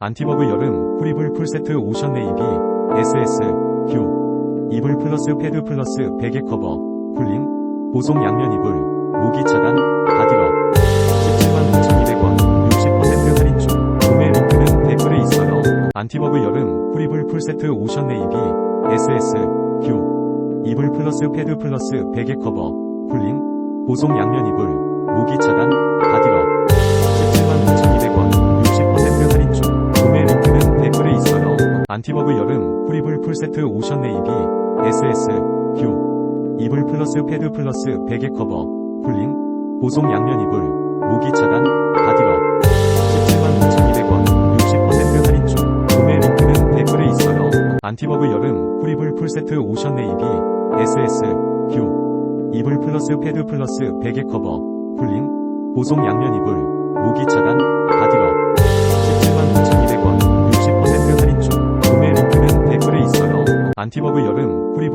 안티버그 여름 프리블 풀세트 오션 네이비 SS 큐 이불 플러스 패드 플러스 베개 커버 쿨링 보송 양면 이불 모기 차단 바디러. 17만 9,200원 60% 할인 중 구매 링크는 댓글에 있어요. 안티버그 여름 프리블 풀세트 오션 네이비 SS 큐 이불 플러스 패드 플러스 베개 커버 쿨링 보송 양면 이불 모기 차단 안티버그 여름 프리블 풀세트 오션 네이비 SS 큐. 이불 플러스 패드 플러스 베개 커버 쿨링 보송 양면 이불 모기 차단 바디러. 17만 9,200원 60% 할인 중 구매 링크는 댓글에 있어요. 안티버그 여름 프리블 풀세트 오션 네이비 SS 큐. 이불 플러스 패드 플러스 베개 커버 쿨링 보송 양면 이불 모기 차단 안티버그 여름 프리블